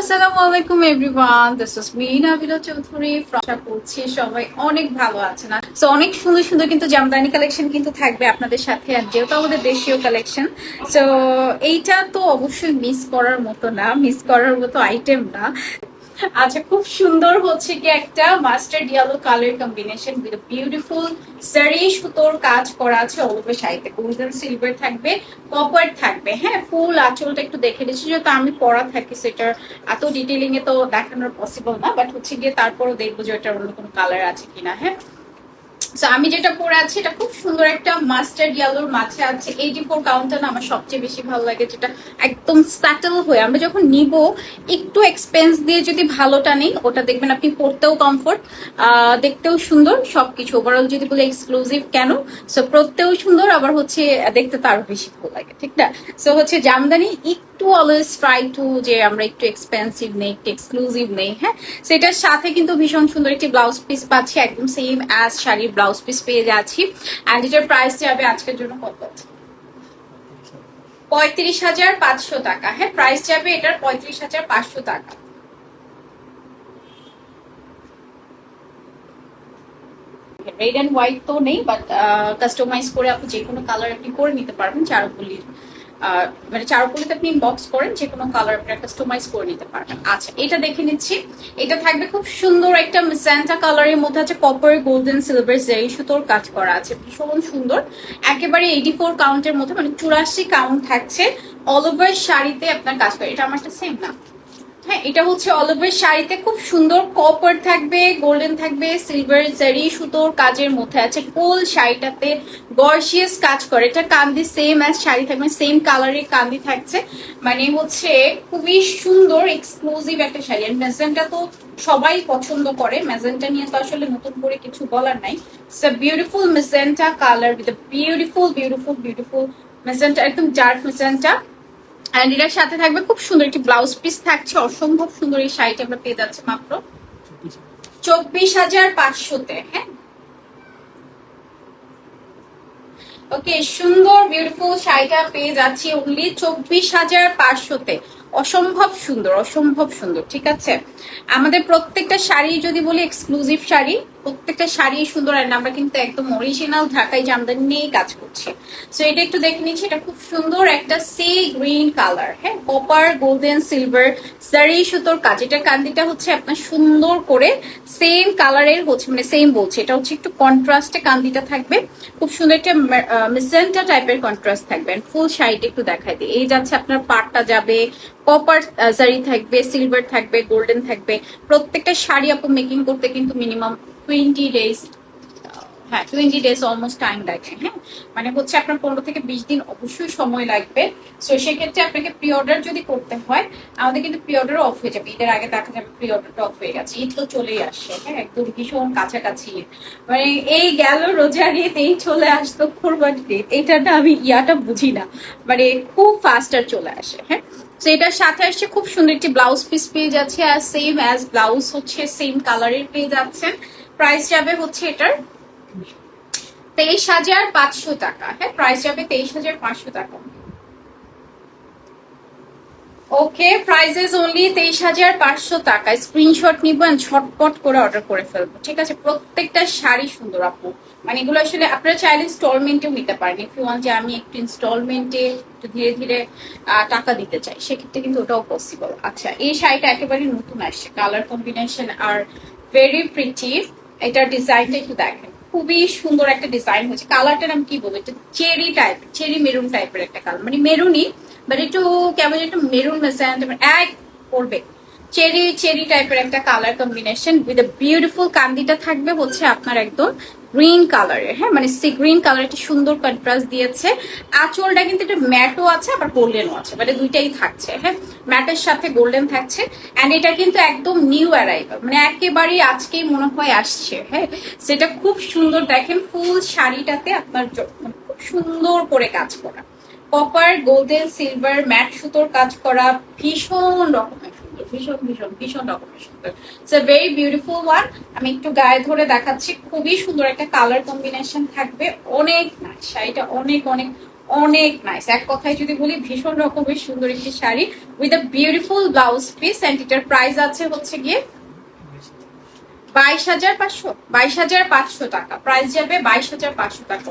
আসসালামু আলাইকুম everyone this is me Nabila Chowdhury আশা করছি সবাই অনেক ভালো আছেন। সো অনেক সুন্দর সুন্দর কিন্তু জামদানি কালেকশন কিন্তু থাকবে আপনাদের সাথে, আর যেহেতু আমাদের দেশীয় কালেকশন সো এইটা তো অবশ্যই মিস করার মতো না মিস করার মতো আইটেম না। আচ্ছা খুব সুন্দর হচ্ছে কি একটা master yellow colour combination with beautiful সারি সুতোর কাজ করা আছে অলওভার শাড়িতে। গোল্ডেন সিলভার থাকবে কপার থাকবে হ্যাঁ ফুল আঁচলটা একটু দেখে নিচ্ছি যেহেতু আমি পড়া থাকি সেটার এত ডিটেলিং এ তো দেখানোর পসিবল না বাট হচ্ছে গিয়ে তারপরও দেখব যে এটার অন্য কোনো কালার আছে কিনা হ্যাঁ। আমি যেটা পরে আছি, এটা খুব সুন্দর একটা মাস্টার্ড ইয়েলোর মাঝে আছে। এইটি ফোর কাউন্টার আমার সবচেয়ে বেশি ভালো লাগে, যেটা একদম স্যাটেল হয়ে। আমরা যখন নিব, একটু এক্সপেন্স দিয়ে যদি ভালোটা নেই, ওটা দেখবেন আপনি পড়তেও কমফোর্ট দেখতেও সুন্দর। সবকিছু ওভারঅল যদি বলে এক্সক্লুসিভ কেন? সো পড়তেও সুন্দর, আবার হচ্ছে দেখতে তো আরও বেশি ভালো লাগে, ঠিক না? সো হচ্ছে জামদানি একটু অলওয়েজ ট্রাই টু যে আমরা একটু এক্সপেন্সিভ নেই, একটু এক্সক্লুসিভ নেই হ্যাঁ? সেটার সাথে কিন্তু ভীষণ সুন্দর একটি ব্লাউজ পিস পাচ্ছি, একদম সেম অ্যাজ শাড়ির ব্লাউজ পিস পেয়ে যাচ্ছি। অ্যান্ড এটার প্রাইস যাবে আজকের জন্য কত? পঁয়ত্রিশ হাজার পাঁচশো টাকা হ্যাঁ? প্রাইস যাবে এটার পঁয়ত্রিশ হাজার পাঁচশো টাকা। রেড অ্যান্ড হোয়াইট তো নেই বাট কাস্টমাইজ করে আপনি যে কোনো কালার আপনি করে নিতে পারবেন চারুপল্লির মানে চারুপল্লিতে আপনি বক্স করেন, যে কোনো কালার আপনি কাস্টমাইজ করে নিতে পারবেন। আচ্ছা এটা দেখে নিচ্ছি। এটা থাকবে খুব সুন্দর একটা ম্যাজেন্টা কালারের মধ্যে আছে কপার গোল্ডেন সিলভার জেরি সুতোর কাজ করা আছে। ভীষণ সুন্দর। একেবারে এইটি ফোর কাউন্টের মধ্যে মানে চুরাশি কাউন্ট থাকছে। অল ওভার শাড়িতে আপনার কাজ করে। এটা আমারটা সেম না। হ্যাঁ এটা হচ্ছে অল ওভার শাড়িতে খুব সুন্দর কপার থাকবে গোল্ডেন থাকবে সিলভার জারি সুতোর কাজের মধ্যে আছে। ফুল শাড়িটাতে গর্জিয়াস কাজ করে। এটা কান্দি সেম অ্যাজ শাড়ি থাকবে সেম কালারের কান্দি থাকছে। মানে হচ্ছে খুবই সুন্দর এক্সক্লুসিভ একটা শাড়ি। আর ম্যাজেন্টা তো সবাই পছন্দ করে। ম্যাজেন্টা নিয়ে তো আসলে নতুন করে কিছু বলার নাই। It's a beautiful magenta colour with beautiful beautiful beautiful magenta একদম ডার্ক ম্যাজেন্টা অ্যান্ড এটার সাথে থাকবে খুব সুন্দর একটি ব্লাউজ পিস থাকছে, অসম্ভব সুন্দর এই শাড়িটা আমরা পেয়ে যাচ্ছে মাত্র চব্বিশ হাজার পাঁচশোতে হ্যাঁ? ওকে সুন্দর বিউটিফুল শাড়িটা পেয়ে যাচ্ছি অনলি চব্বিশ হাজার পাঁচশোতে। অসম্ভব সুন্দর অসম্ভব সুন্দর, ঠিক আছে? আমাদের প্রত্যেকটা শাড়ি যদি বলি এক্সক্লুসিভ শাড়ি, প্রত্যেকটা শাড়ি সুন্দর আর আমরা কিন্তু একদম অরিজিনাল ঢাকাই জামদানি নিয়েই কাজ করছি। সো এটা একটু দেখে নিচ্ছি, এটা খুব সুন্দর একটা সি গ্রিন কালার হ্যাঁ? কপার গোল্ডেন সিলভার সারি সুতোর কাজ এটা কান্দিটা হচ্ছে আপনার সুন্দর করে সেম কালারের হচ্ছে মানে সেম বলছে। এটা হচ্ছে একটু কন্ট্রাস্টে কান্দিটা থাকবে। খুব সুন্দর একটা মিসেন্টা টাইপের কন্ট্রাস্ট থাকবে। ফুল শাড়িটা একটু দেখাই দিই। এই যাচ্ছে আপনার পাটটা যাবে কপার জারি থাকবে সিলভার থাকবে গোল্ডেন থাকবে। প্রত্যেকটা শাড়ি আপু মেকিং করতে কিন্তু মিনিমাম টোয়েন্টি ডেজ হ্যাঁ টোয়েন্টি ডেজ অলমোস্ট টাইম লাগে হ্যাঁ? মানে হচ্ছে আপনার পনেরো থেকে বিশ দিন অবশ্যই সময় লাগবে। সো সেক্ষেত্রে আপনাকে প্রি অর্ডার যদি করতে হয় আমাদের কিন্তু প্রি অর্ডারও অফ হয়ে যাবে। ঈদের আগে দেখা যাবে প্রি অর্ডারটা অফ হয়ে গেছে। ঈদ তো চলেই আসছে হ্যাঁ? একদম ভীষণ কাছাকাছি মানে এই গেল রোজার ঈদ, এই চলে আসতো কোরবানি ঈদ। এটা না আমি ইয়াটা বুঝি না। মানে খুব ফাস্টার চলে আসে হ্যাঁ? তো এটার সাথে আসছে খুব সুন্দর একটি ব্লাউজ পিস পেয়ে যাচ্ছে। আর সেম অ্যাজ ব্লাউজ হচ্ছে সেম কালারের পেয়ে যাচ্ছেন। প্রাইস যাবে হচ্ছে এটার তেইশ হাজার পাঁচশো টাকা। হ্যাঁ প্রাইস যাবে তেইশ হাজার পাঁচশো টাকা। ওকে প্রাইসেস অনলি তেইশ হাজার পাঁচশো টাকা। স্ক্রিনশট নিব ঝটপট করে অর্ডার করে ফেলব। ঠিক আছে? প্রত্যেকটা শাড়ি সুন্দর আপু। মানে এগুলো আসলে আপনারা চাইলে ইনস্টলমেন্টেও নিতে পারেন। ইফ ইউ ওয়ান্ট যে আমি একটু ইনস্টলমেন্টে একটু ধীরে ধীরে টাকা দিতে চাই, সেক্ষেত্রে কিন্তু ওটাও পসিবল আচ্ছা এই শাড়িটা একেবারে নতুন আসছে। কালার কম্বিনেশন আর ভেরি প্রিটি এটার ডিজাইনটা একটু দেখেন। খুবই সুন্দর একটা ডিজাইন হয়েছে। কালারটার নাম কি বলব? এটা চেরি টাইপ চেরি মেরুন টাইপের একটা কালার মানে মেরুনই বাট একটু কেমন একটু মেরুন মেসান এক পড়বে চেরি চেরি টাইপের একটা কালার কম্বিনেশন উইথ বিউটিফুল কান্দিটা থাকবে হচ্ছে আপনার একদম গ্রিন কালারের হ্যাঁ মানে সি গ্রিন কালার একটা সুন্দর কন্ট্রাস্ট দিয়েছে। আঁচলটা কিন্তু একটা ম্যাটও আছে, আবার গোল্ডেনও আছে মানে দুইটাই থাকছে হ্যাঁ? ম্যাটের সাথে গোল্ডেন থাকছে। অ্যান্ড এটা কিন্তু একদম নিউ অ্যারাইভাল মানে একেবারেই আজকেই মনে হয় আসছে হ্যাঁ? সেটা খুব সুন্দর, দেখেন ফুল শাড়িটাতে আপনার মানে খুব সুন্দর করে কাজ করা। কপার গোল্ডেন সিলভার ম্যাট সুতোর কাজ করা, ভীষণ রকমের। ভীষণ ভীষণ ভীষণ রকমের সুন্দর। It's a very beautiful one আমি একটু গায়ে ধরে দেখাচ্ছি, খুবই সুন্দর একটা কালার কম্বিনেশন থাকবে। অনেক নাইস শাড়িটা অনেক অনেক অনেক নাইস এক কথায় যদি বলি, ভীষণ রকমের সুন্দর একটি sari. With a beautiful blouse piece and এটার প্রাইস আছে হচ্ছে গিয়ে বাইশ হাজার পাঁচশো, বাইশ হাজার পাঁচশো টাকা। প্রাইস যাবে বাইশ হাজার পাঁচশো টাকা।